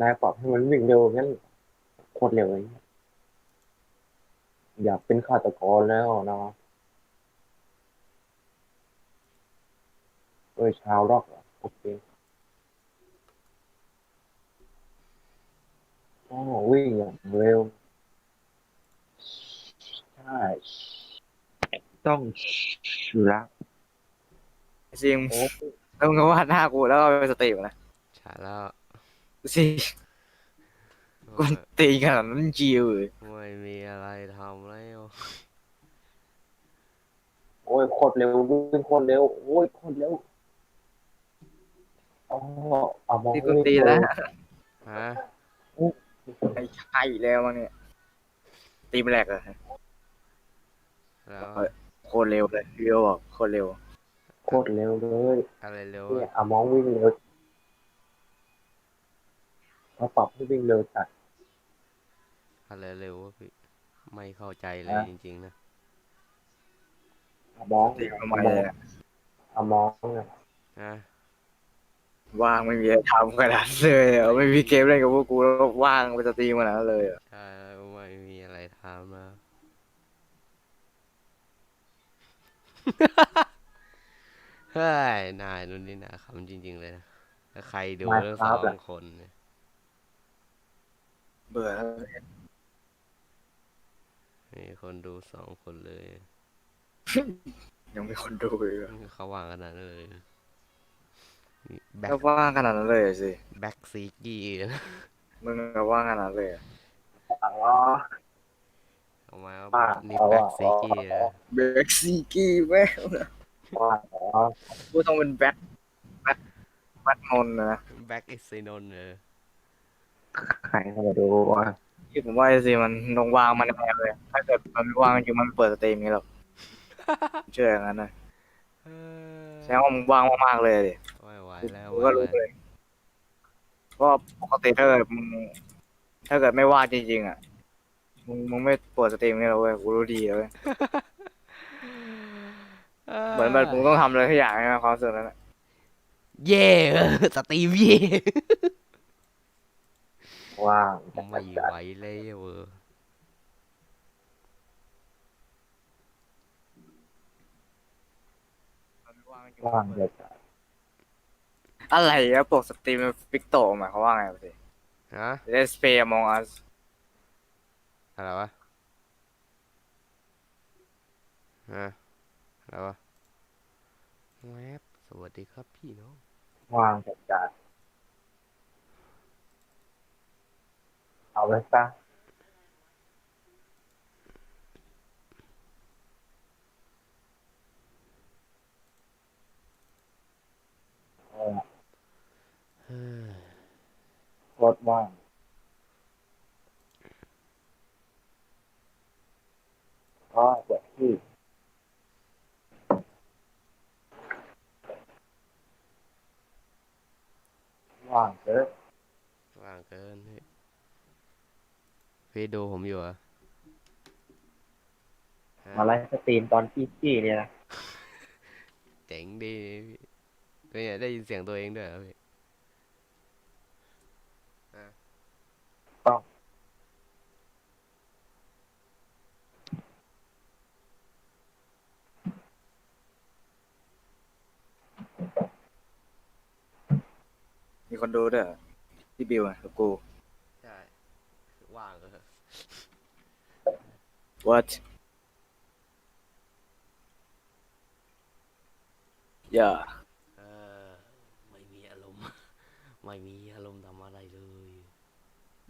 นายปรับให้มันวิ่งเร็วงั้นโคตรเร็วเลยอยากเป็นฆาตกรแล้วนะเอ้ยชาวร็อกเหรอโอเคอ๋อวิ่งอย่างเร็วใช่ต้องอยู่แล้วจริงโอ้แล้วมึงก็วาดหน้ากูแล้วก็ไปสตรีมนะ ใช่แล้ว สิกูตีขนาดนั้นจิวเลยไม่มีอะไรทำแล้วโอ้ยโคตรเร็ววิ่งโคตรเร็วโอ้ยโคตรเร็วอ๋อเอามองนี่กูตีแล้วฮะไอ้ไข่แล้วมั้งเนี่ย ตีมแรกเลยแล้วโคตรเร็วเลยเร็วบอกโคตรเร็วโคตรเร็วเลยอะไรเร็วเนี่ยอะเอามองวิ่งเร็ว เขาปรับให้วิ่งเร็วจัดอะไรเร็ววะพี่ไม่เข้าใจเลยฮะจริงๆนะเอามองตีทำไมเลยอะเอามองเนี่ยฮะว่างไม่มีอะไรทำขนาดนั้นเลยอะไม่มีเกมเล่นกับพวกกูแล้วว่างไปสตรีมขนาดนั้นเลยอะใช่ไม่มีอะไรทำแล้วเฮ้ยนายนุ่นนี่นะคำจริง ๆ เลยนะแล้วใครดูเรื่องสองคนเนี่ย เบื่อแล้วมีคนดูสองคนเลย ยังมีคนดูอีกอะเขาว่างขนาดนั้นเลยแบ็คก็ว่างขนาดนั้นเลยสิ แบ็คซีกี้นะมึงก็ว่างขนาดนั้นเลยอะอ๋อเอามาอ่านี่เอาแบ็ว่ะคซีกี้นะแบ็กซีกี้แม่งว่าอ๋อกูต้องเป็นแบ็คแบ็คแบ็คนนท์นะ แบ็คอิสไนนเออ ใครเข้ามาดูว่าที่ผมว่าสิมันต้องวางมันแอบเลย ถ้าเกิดมันไม่วางจริงๆมันไม่เปิดสตรีมอย่างนี้หรอกเชื่ออย่างนั้นนะเออแสดงว่ามึงว่างมากๆเลยดิไม่ไหวแล้วกูก็รู้เลยเพราะปกติถ้าเกิดมึงถ้าเกิดไม่ว่างจริงๆอะมึงมึงไม่เปิดสตรีมนี่หรอกเว้ยกูรู้ดีเลยเว้ยเหมือนแบบมึงต้องทำอะไรทุกอย่างใช่ไหมความรู้สึกนั้นอะ เย่เออสตรีมเย่ ว่างไม่ไหวเลยเวอร์ว่างเลยจ้ะอะไรอะปกสตรีมฟิกโตหมายความว่าไงวะสิฮะเลสเปย์มองอัสอะไรวะฮะอะไรวะแวบสวัสดีครับพี่น้องว่างจัดจัด เอาไว้ซะเออ เฮ้ย รถว่างก็เปิดที่ว่างเกิน ว่างเกินพี่ พี่ดูผมอยู่เหรอฮะมาไลฟ์สตรีมตอนที่ที่เนี่ยนะเจ๋งดีพี่เป็นไงได้ยินเสียงตัวเองด้วยเหรอพี่มีคนดูด้วยเหรอที่บิวอะกับกู ใช่ว่างเหรอ what yeah เออไม่มีอารมณ์ ไม่มีอารมณ์ทำอะไรเลย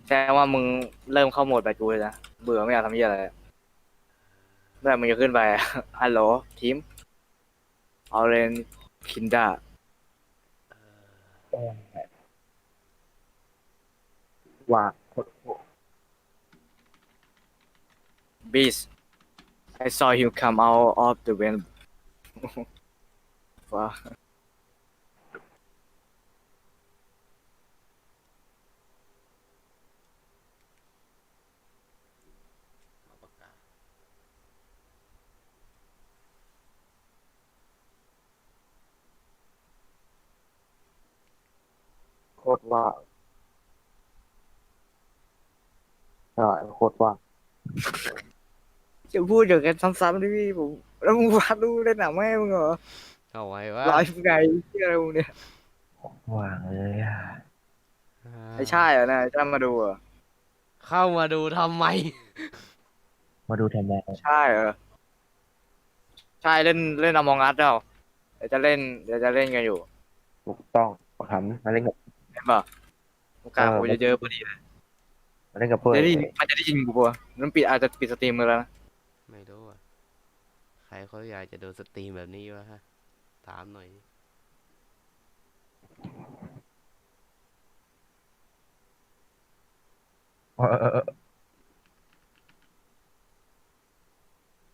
แสดงว่ามึงเริ่มเข้าโหมดแบบกูเลยนะ เบื่อไม่อยากทำเหี้ยอะไรอะเมื่อไหร่มึงจะขึ้นไปอะ ฮัลโหลทีมเอาเลนคินดาเออว่า Beast I saw you come out of the wind ว้า เอาปากกา โคตรว่าง ใช่โคตรว่าง จะพูดอย่างกันซ้ำๆดิพี่ผมแล้วมึงวาดรูปเล่นหนังแม่มึงเหรอเอาไว้ว่าไลฟ์ไงที่อะไรมึงเนี่ยว่างเลยอะไม่ใช่เหรอนะจะมาดูเหรอเข้ามาดูทำไม มาดูทำไมใช่เหรอใช่เล่นเล่นอมองอัดเปล่าเดี๋ยวจะเล่นเดี๋ยวจะเล่นกันอยู่ถูกต้องประคำมาเล่นกับเห็นป่ะโอกาสเออกูจะเยอะพอดีเลยมาเล่นกับเพื่อนจะได้ยินมันจะได้ยินกูปะมันปิดอาจจะปิดสตรีมมือแล้วนะ ไม่รู้อะ ใครเขาอยากจะดูสตรีมแบบนี้วะฮะ ถามหน่อยดิเออเออเออ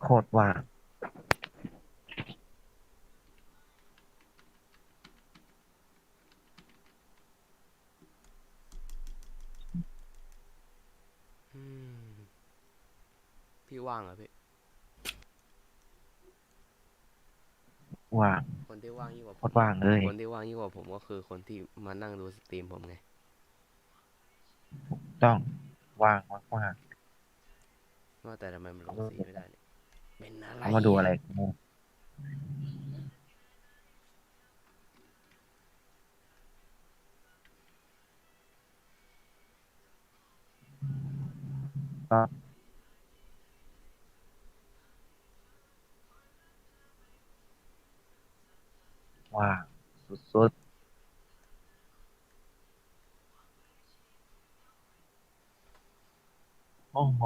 โคตรว่างอืมพี่ว่างเหรอพี่ ว่างคนที่ว่างยิ่งกว่าโคผมตรว่างเลยคนที่ว่างยิ่งกว่าผมก็คือคนที่มานั่งดูสตรีมผมไง ต้องว่างมากว่างว่าแต่ทำไมมันลงสีไม่ได้เนี่ยเป็นอะไรเขามาดูอะไรก็ ว่างสุดๆโอ้โห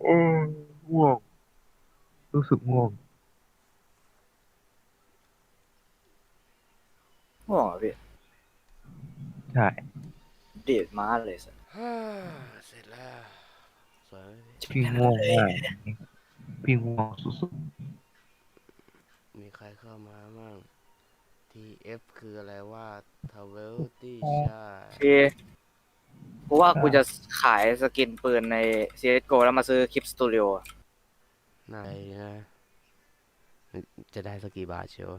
โอ้ง่วงรู้สึกง่วงห่วงเหรอพี่ ใช่ เดดมาเลยสิ เสร็จ สวยไหมพี่พี่ง่วงมากพี่ง่วงสุดมีใครเข้ามาบ้าง TF คืออะไรว่าทาวเวลตี้ใช่คือกูว่ากูจะขายสกินปืนใน CSGO แล้วมาซื้อคลิปสตูดิโอไหนนะ จะได้สักกี่บาทเชียว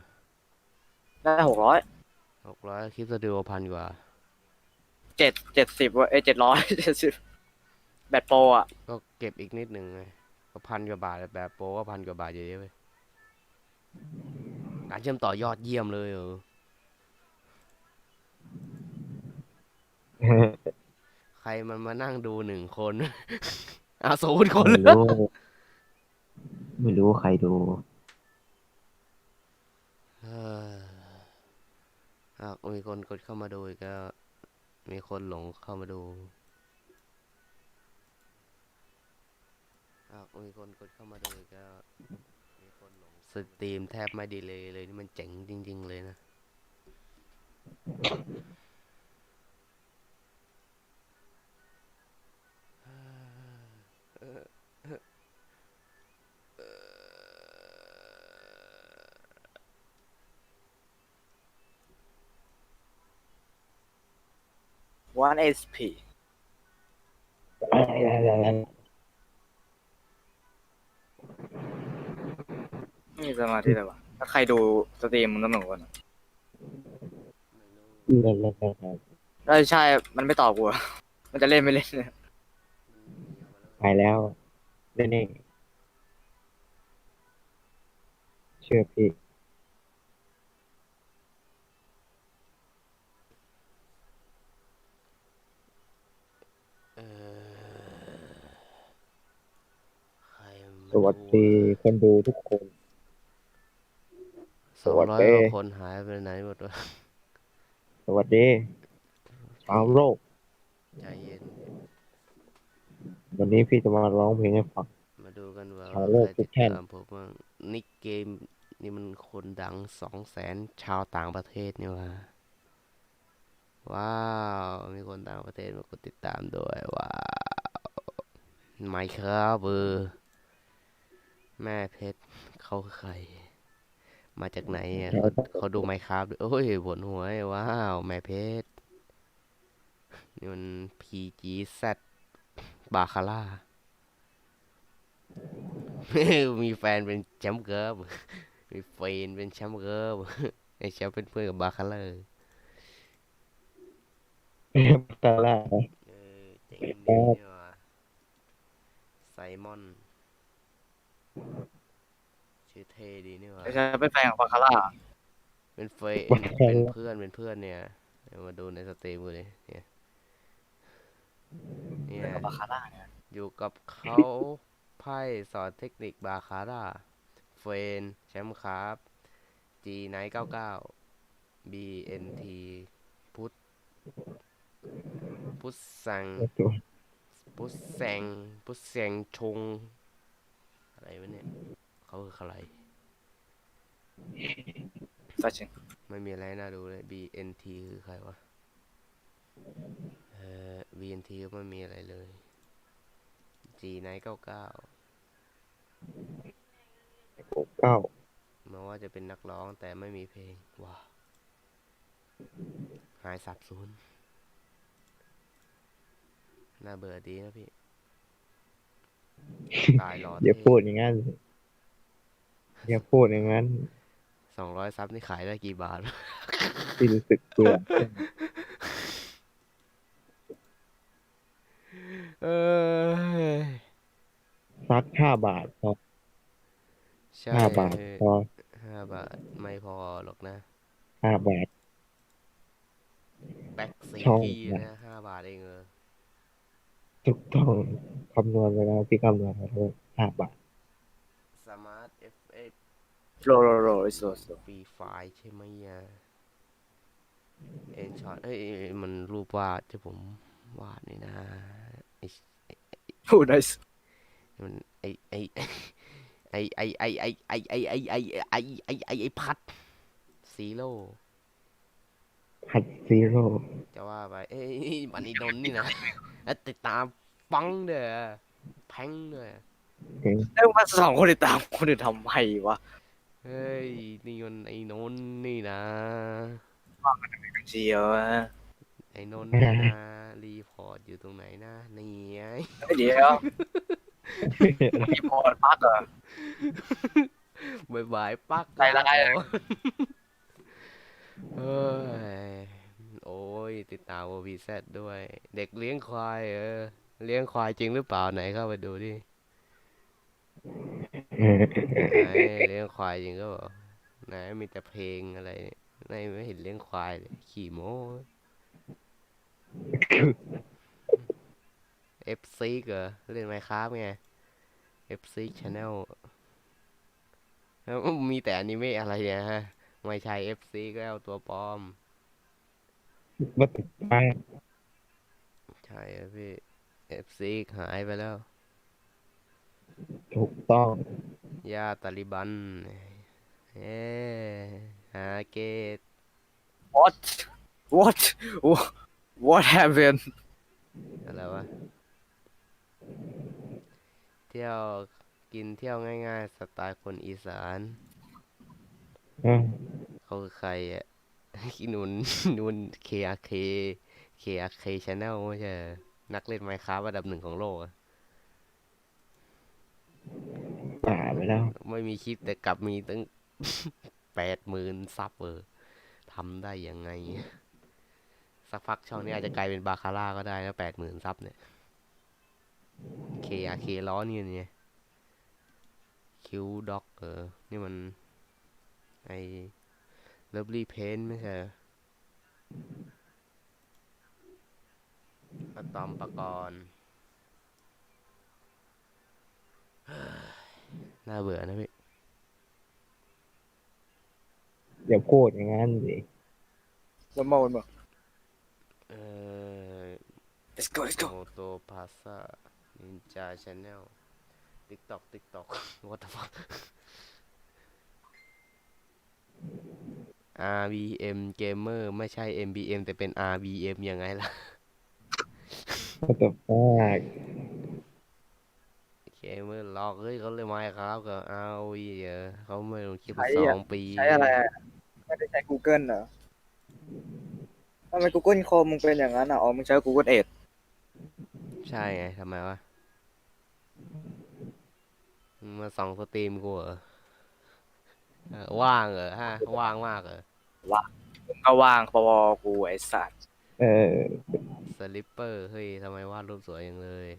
ได้หกร้อยหกร้อยคลิปสตูดิโอพันกว่าเจ็ดเจ็ดสิบเอ้ยเจ็ดร้อยเจ็ดสิบ แบตโปรอะ ก็เก็บอีกนิดหนึ่งไงก็พันกว่าบาทแบบโปรก็พันกว่าบาทเยอะๆไปการเชื่อมต่อยอดเยี่ยมเลยเออๆใครมันมานั่งดูหนึ่งคนอะศูนย์คนไม่รู้ ไม่รู้ใครดู เอออะมีคนกดเข้ามาดูอีกก็มีคนหลงเข้ามาดู มีคนกดเข้ามาดูก็มีคนหลงสตรีมแทบไม่ดีเลยเลยนี่มันเจ๋งจริง ๆ เลยนะ one SP สมาธิเลยวะถ้าใครดูสตรีมมึงต้องหนูกันใช่ใช่ มันไม่ตอบกูอะมันจะเล่นไม่เล่นเนี่ยไปแล้วเล่นเองเชื่อพี่เออใครมาสวัสดีคนดูทุกคน สองร้อยสวัสดี กว่าคนหายไปไหนหมดวะสวัสดีชาวโลก ใจเย็น วันนี้พี่จะมาร้องเพลงให้ฟัง มาดูกันว่าชาวโลกใครทุติกดท่านตามผมบ้างนิกเกมนี่มันคนดังสองแสนชาวต่างประเทศนี่หว่าว้าว มีคนต่างประเทศมากดติดตามด้วยว้าวไม่ครับเบอร์แม่เพชรเขาคือใคร มาจากไหนอะเขาเขาดูไมครับด้วยโอ้ยปวดหัวไอ้ว้าวแม่เพชรนี่มัน PGZ บาคาร่า มีแฟนเป็นแชมป์เกิร์ฟมีเฟรนเป็นแชมป์เกิร์ลไอแชมป์เป็นเพื่อนกับบาคาเลอร์ตาล่าเออเจ๋งดีนี่ว่ะไซมอน ชื่อเท่ดีนี่ว่ะไม่ใช่เป็นแฟนของบาคาร่าเป็นเฟรนเป็นเพื่อน เป็นเพื่อนเนี่ยเดี๋ยวมาดูในสตรีมกูเลยเนี่ย เนี่ย บาคาร่าเนี่ยอยู่กับเขาไพ่สอนเทคนิคบาคาร่า เฟรนแชมป์ครับ G ไนท์99 BNT พุทธพุทธสังตัวพุทธแสง พุทธแสงชง อะไรวะเนี่ย เขาคือใครสัชิงไม่มีอะไรน่าดูเลย BNT คือใครวะ เอ่อ BNT ก็ไม่มีอะไรเลย G ไนท์99 เก้าแม้ว่าจะเป็นนักร้องแต่ไม่มีเพลง ว้าวหายสับสูญน่าเบื่อดีนะพี่ ตายรออย่าพูดอย่างนั้น อย่าพูดอย่างนั้นสองร้อยซับนี่ขายได้กี่บาท ที่รู้สึกตัวเออซักห้าบาทพอใช่ห้าบาทพอห้าบาทไม่พอหรอกนะห้าบาท แบ็กซีช่องพีนะนะห้าบาทเองเออ ถูกต้องคำนวณไปแล้วพี่คำนวณมาแล้วห้าบาทส มาร์ทเอฟเอโรโรโรโซโซฟรีไฟล์ใช่ไหมอะเอ็นช็อตเอ้ยเอ้ยมันรูปวาดที่ผมวาดนี่นะไอโอ้ได้มันไอไอไอไอไอไอไอไอไอไอไอไอไอไอพัดซีโร่พัดซีโร่จะว่าไปเอ้ยมันอีนนท์นี่นะแล้วติดตามปังเด้อแพงเด้อ เอ้ยมาสองคนติดตามคนอื่นทำไมวะเฮ้ยนี่มันไอ้นนท์นี่นะเจียวอะไอ้นนท์นี่นะรีพอร์ตอยู่ตรงไหนนะนี่ไงเฮ้ยเดี๋ยวมีพอร์ตพักเหรอ บายบายปักใจร้ายแล้วเฮ้ยโอ้ยติดตามวบีแซดด้วย เด็กเลี้ยงควายเออเลี้ยงควายจริงหรือเปล่าไหนเข้าไปดูดิ ไหนเลี้ยงควายจริงก็บอกไหนมีแต่เพลงอะไรเนี่ยไหนไม่เห็นเลี้ยงควายเลยขี่โม้ เอฟซีเหรอเล่นไมครับไงเอฟซีชาแนลแล้วมีแต่อนิเมะอะไรเนี่ยฮะ ไม่ใช่เอฟซีก็เอาตัวปลอมมาติดป้ายใช่พี่เอฟซีหายไปแล้ว ถูกต้อง ยาตาลิบันเอ้ฮาเกตวอ t what what happened อะไรวะ เที่ยวกินเที่ยวง่าย ๆ สไตล์คนอีสานอะเขาคือใครอะนุนนุน KRK KRK Channel ไม่ใช่เหรอนักเล่นไมค้าระดับหนึ่งของโลกอะ ป่าไปแล้ว ไม่มีคลิปแต่กลับมีตั้งแปดหมื่นซับเออทำได้ยังไง สักพักช่องนี้อาจจะกลายเป็นบาคาร่าก็ได้นะแปดหมื่นซับเนี่ย KRK ล้อนี่เนี่ยคิวด็อกเออ นี่มัน ไอเลิฟลี่เพนไม่ใช่ออะตอมปกรณ์ น่าเบื่อนะพี่อย่าพูดอย่างนั้นสิแล้วมาวันบอก เอ่อ let's go let's go โมโตพาซานินจาชาแนลติ๊กตอกติ๊กตอก what the fuck RBM Gamer ไม่ใช่ MBM แต่เป็น RBM ยังไงล่ะก็จะฟาก เกมเมอร์หลอกเฮ้ยเขาเลยมาครับกับ ROV เออเขาไม่ลงคลิปใช้มาสอะ องปีใช้อะไรอะไม่ได้ใช้ Google เหรอทำไม Google Chrome มึงเป็นอย่างนั้นอะอ๋อมึงใช้ Google Edge ใช่ไงทำไมวะมึงมาส่องสตรีมกูเหรอเออว่างเหรอฮะว่างมากเหรอมึงก็ว่างพอๆกูไอ้สัตว์เออสลิปเปอร์เฮ้ยทำไมวาดรูปสวยอย่างเลย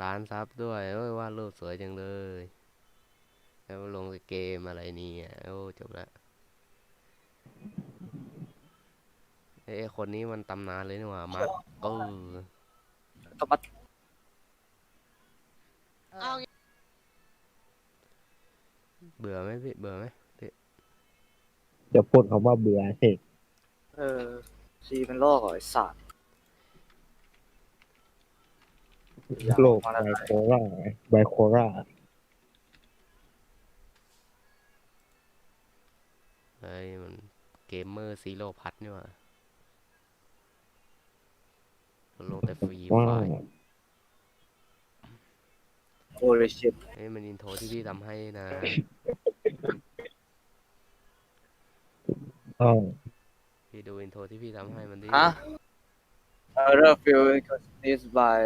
ร้านซับด้วยเอ้ยวาดรูปสวยจังเลย แล้วลงเกมอะไรเนี่ยโอ้จบละเอ้ยคนนี้มันตำนานเลยนี่หว่ามาร์คเออก็มาเบื่อไหมพี่เบื่อไหมเดี๋ยวพูดคำว่าเบื่อสิเออซีเป็นโรคเหรอไอ้สัตว์ โรคไบโพล่าไบโพล่าเฮ้ยมันเกมเมอร์ซีโร่พัทนี่หว่าลงแต่ฟรีว้าไฟวล์โอ้ยชิตเฮ้ยมันอินโทรที่พี่ทำให้นะ อ้าวพี่ดูอินโทรที่พี่ทำให้มันดิ ฮะ Error field is by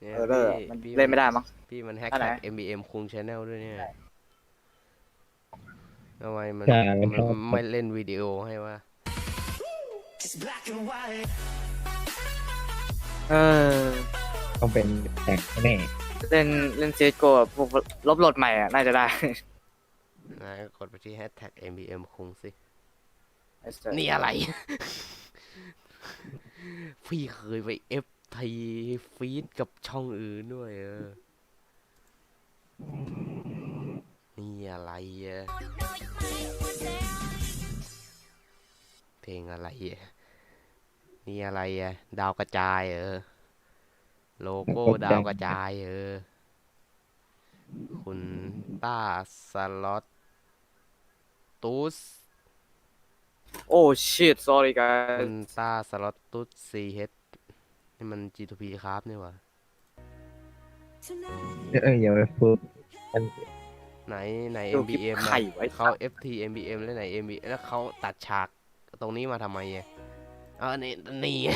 เนี่ย Error พี่มันพี่เล่นไม่ได้มั้ง พี่มันแฮกอันไหนแท็ก MBM คุงชาแนลด้วยเนี่ยทำไมมันใช่มัมันนชอบไม่เล่นวิดีโอให้วะเออ ต้องเป็นแตกแน่เล่นเล่นเซโกพวกลบโหลดใหม่อะ น่าจะได้ นายกดไปที่แฮชแท็ก MBM คุงสิไอ้สัตว์นี่อะไร พี่เคยไปเอฟ ทีฟีดกับช่องอื่นด้วยเออ นี่อะไรอะเพลงอะไรอะนี่อะไรอะดาวกระจายเออ โลโก้ดาวกระจายเออ คุณต้าสล็อตตูส โอ้ shit sorry คุ guys ณต้าสล็อตตูสซีเฮด นี่มัน G2P ครับนี่หว่าเอออย่าไปพูดมันไหนไหน ดูคลิป MBM ไข่อะไว้ เขา FT MBM แล้วไหน MB แล้วเขาตัดฉากตรงนี้มาทำไมอะเออนี่นี่ ไง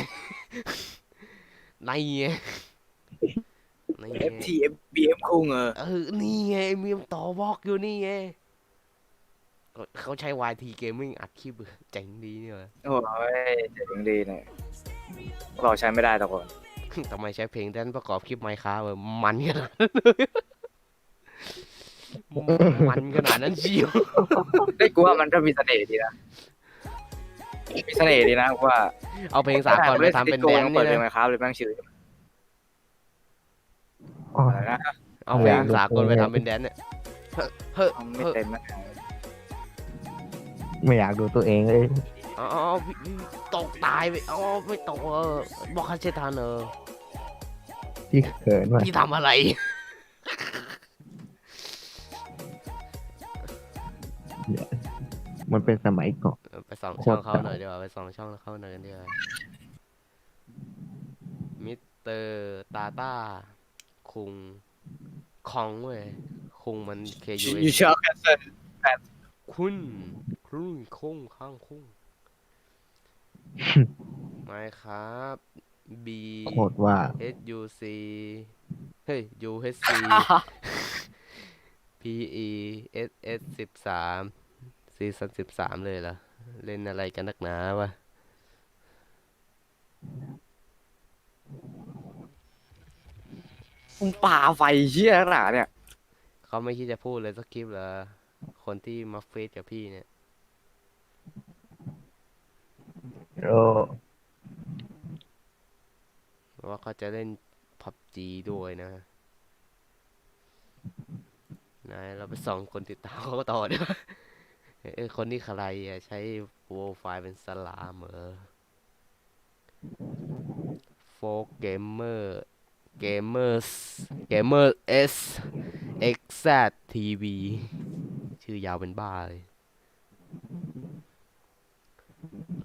นี่ไงนี่ไง FT BM คุ้งเออเออนี่ไงมีมต่อบล็อกอยู่นี่ไงก็เขาใช้ YT Gaming อัดคลิปเจ๋งดีนี่หว่าโอ้ยเจ๋งดีเนี่ย เราใช้ไม่ได้ทุกคนทำไมใช้เพลงแดนประกอบคลิปไมค์ค้าแบบมันขนาดนั้นเลยมันขนาดนั้นเชียวเฮ้ยกูว่ามันก็มีเสน่ห์ดีนะมีเสน่ห์ดีนะกูว่าเอาเพลงสากลไปทำเป็นแดนเปินี่ดเพลงไหมนะครับหรือแม่งชื่ออ๋ออะไรนะเอาเพลงอยากดูสากลไปเพลงทำเป็นแดนเนี่ยเฮ้อเฮ้อไม่เฮ้อเต็มนะไม่อยากดูตัวเองเลย อ๋อพี่พี่ตกตายไปอ๋อไม่ตกเออบอกคันเชตานเออที่เขินว่ะพี่ทำอะไร มันเป็นสมัยก่อน ไปส่องโคช่อตงรเขาเก่าหน่อยดีกว่าไปส่องช่องเขาหน่อยกันดีกว่ามิสเตอร์ตาตาคุงคองเว้ยคุงมัน K U ยูชอบกันเซนคุณคุณคงข้างคุง ไม่ครับ B โคตรว่า H U C เฮ้ย U H C P E S S สิบสามซีซั่นสิบสามเลยเหรอ เล่นอะไรกันนักหนาวะ มึงป่าไฟเชี่ยขนาดเนี่ย เขาไม่คิดจะพูดเลยสักคลิปเหรอ คนที่มาเฟซกับพี่เนี่ย โอ้ว่าเขาจะเล่นพับจีด้วยนะนายเราไปส่องคนติดตามเขาต่อเดีกว่าเอ้ยคนนี้ใครอะใช้โปรไฟล์เป็นสลามเหรอโฟกเกมเมอร์เกมเมอร์สเกมเมอร์เอสเอ็กซ์ทีวีชื่อยาวเป็นบ้าเลย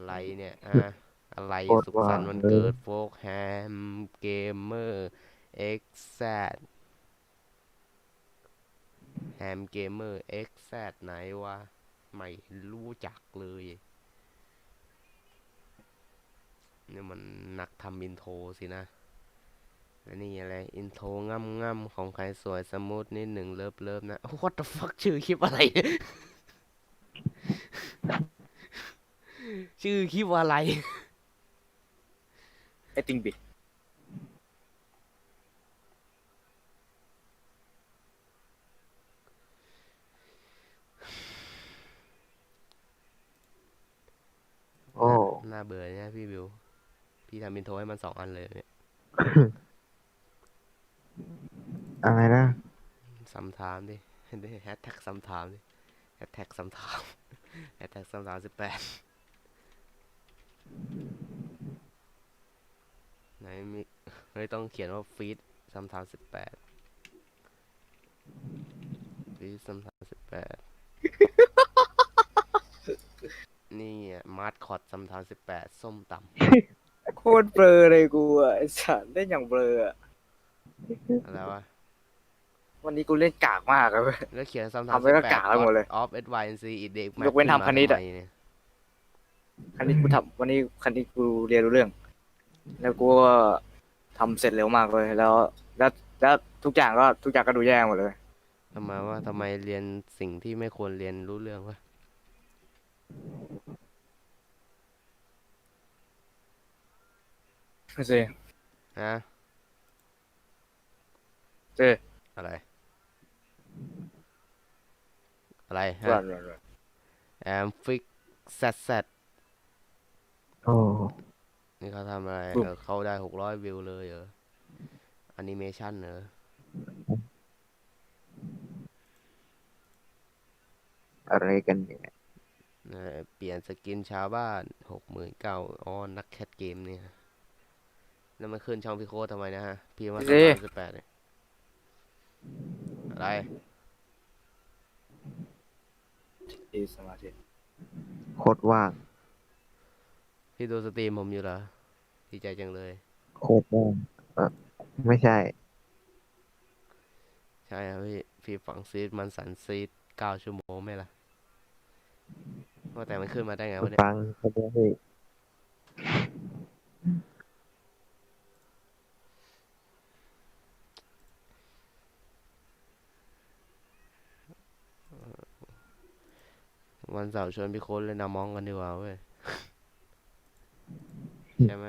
อะไรเนี่ยอะอะไรสุขสันต์วันเกิดโฟกแฮมเกมเมอร์เอ็กซแฮมเกมเมอร์เอ็กซไหนวะไม่รู้จักเลยนี่มันนักทำอินโทรสินะและนี่อะไร อินโทรง่ำง่ำของใครสวยสมูทนิดหนึ่งเลิฟเลิฟนะ What the fuck ชื่อคลิปอะไร ชื่อคลิปอะไร ไอ้ติงบิดโอ้ น่าเบื่อเนี่ยพี่บิว พี่ทำอินโทรให้มันสองอันเลยเนี่ยอะไรนะซัมไทามดิ แฮชแท็กซัมไทามดิ แฮชแท็กซัมไทาม แฮชแท็กซัมไทามสิบแปด ไหนมีเฮ้ยต้องเขียนว่าฟีดซัมไทามสิบแปดฟีดซัมไทามสิบแปดนี่อะมาร์คอดซัมไทามสิบแปดส้มตำโคตรเบลอเลยกูอะไอ้สัตว์เล่นอย่างเบลออะอะไรวะ วันนี้กูเล่นกากมากอะเว้ยแล้วเขียนซัมไทามทำไว้ก็กะไว้หมดเลยออฟเอสวายเอ็นซีอีเด็กยกเว้นทำคณิตอะ คันนี้กูทำวันนี้คันนี้กูเรียนรู้เรื่อง แล้วกูก็ทำเสร็จเร็วมากเลย แล้วแล้วแล้วทุกอย่างก็ทุกอย่างก็ดูแย่หมดเลย ทำไมว่าทำไมเรียนสิ่งที่ไม่ควรเรียนรู้เรื่องวะไม่สิฮะเจ้อะไร อะไรฮะส่วนแอมฟิกแซดแซด โอ้ นี่เขาทำอะไรปุ๊บ เออเขาได้หกร้อยวิวเลยเหรอแอนิเมชันเหรออะไรกันเนี่ยเออเปลี่ยนสกินชาวบ้านหกหมื่นเก้าอ๋อนักแคทเกมเนี่ยแล้วมันขึ้นช่องพี่โค้ดทำไมนะฮะ พี่มาสามสิบแปดเนี่ยอะไร ที่สมาธิโคตรว่าง พี่ดูสตรีมผมอยู่เหรอดีใจจังเลย โคตรว่างเออไม่ใช่ ใช่ครับพี่ พี่ฝังซีดมันสันซีดเก้าชั่วโมงไหมล่ะว่าแต่มันขึ้นมาได้ไงวะเนี่ย ฟังเขาด้วยวันเสาร์ชวนพี่โค้ดเล่นนามองกันดีกว่าเว้ย ใช่ไหม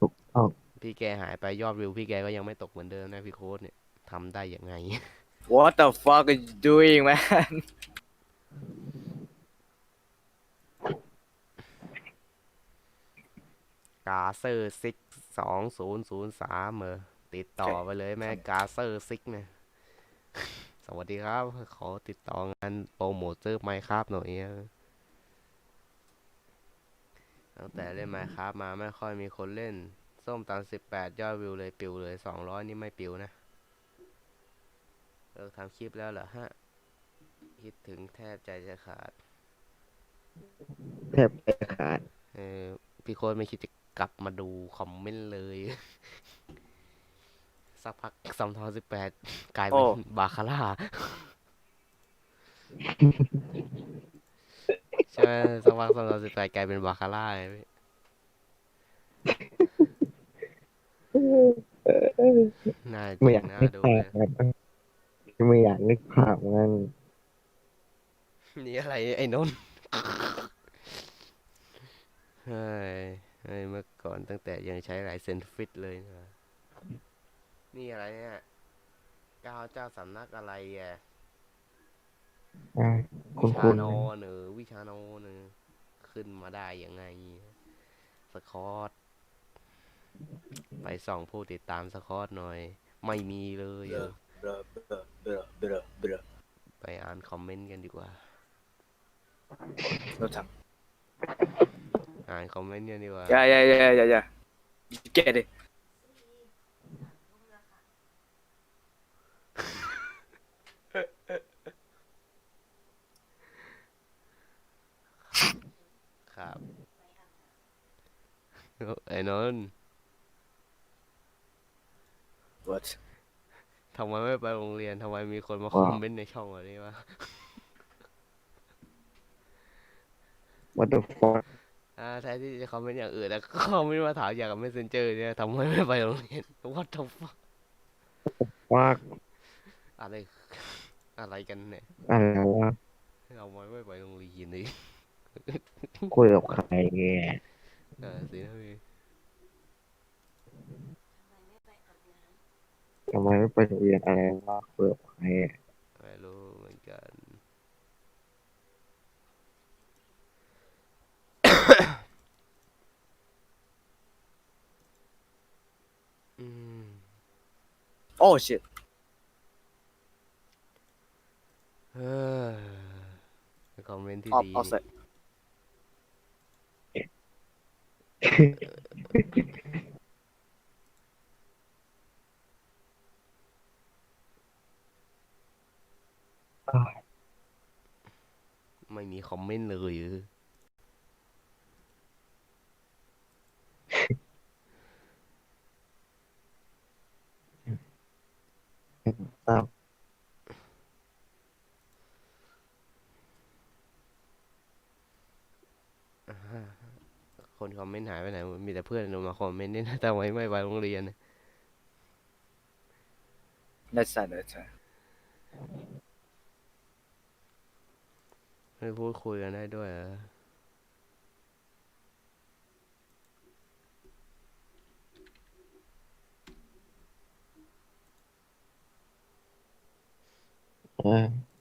ถูกต้องพี่แกหายไปยอดวิวพี่แกก็ยังไม่ตกเหมือนเดิมนะพี่โค้ดเนี่ยทำได้ยังไง What the fuck are you doing man กาเซอร์ซิกสองศูนย์ศูนย์สามเออติดต่อไปเลยแม่กาเซอร์ซิกเนี่ยสวัสดีครับ ขอติดต่องานโปรโมทเจอร์ไมครับหน่อยอะ ตั้งแต่เล่นไมครับมาไม่ค่อยมีคนเล่น ส้มตาลสิบแปดยอดวิวเลยปิวเลยสองร้อยนี่ไม่ปิวนะเลิกทำคลิปแล้วเหรอฮะ คิดถึงแทบใจจะขาด แทบจะขาด เออพี่โค้ดไม่คิดจะกลับมาดูคอมเมนต์เลย สักพักซัมทองสิบแปดกลายเป็นโอ้ บาคาร่า ใช่ไหมสักพักซัมทองสิบแปดกลายเป็นบาคาร่าไงพี่น่าจไม่ริองยากน่านึกดูภาเลพยมันไม่อยากนึกภาพมันนี่อะไรไอ้นนท์เฮ้ยเฮ้ยเมื่อก่อนตั้งแต่ยังใช้หลายเซนฟิตเลยนะนี่อะไรเนี่ยก้าวเจ้าสำนักอะไรอะ อะคุวิณชาคุณโนเนอวิชาโนเนอขึ้นมาได้ยังไง สคอต ไปส่องผู้ติดตามสคอตหน่อย ไม่มีเลยเออ เบลอเบลอเบลอเบลอเบลอไปอ่านคอมเมนต์กันดีกว่า เราทอ่านคอมเมนต์กันดีกว่าำอย่าอย่าอย่าอย่าอย่าเก็ตดิ ครับ ไอ้นนท์ What ทำไมไม่ไปโรงเรียนทำไมมีคนมาคอมเมนต์ในช่องแบบนี้วะวัตถุฟอร์อ่าแทนที่จะคอมเมนต์อย่างอื่นแล้วก็คอมเมนต์มาถามอย่างกับ messenger เนี่ยทำไมไม่ไปโรงเรียน what the fuck ว่าอะไร อะไรกันเนี่ยอะไรวะเราไม่ไม่ไปโรงเรียนเลยคุยกับใครแกเออสินะพี่ทำไมไม่ไปโรงเรียนอะไรวะคุยกับใครอะไม่รู้เหมือนกัน อืมโอ้ shit เออคอมเมนต์ที่ออฟดีออฟเสร็จ ไม่มีคอมเมนต์เลยเอออ้าว คนคอมเมนต์หายไปไหนหมดมีแต่เพื่อนลงมาคอมเมนต์นี่นะแต่ไม่ไม่ไปโรงเรียนน่ะได้ใช่ได้ใช่ไม่พูดคุยกันได้ด้วยเหรอเออ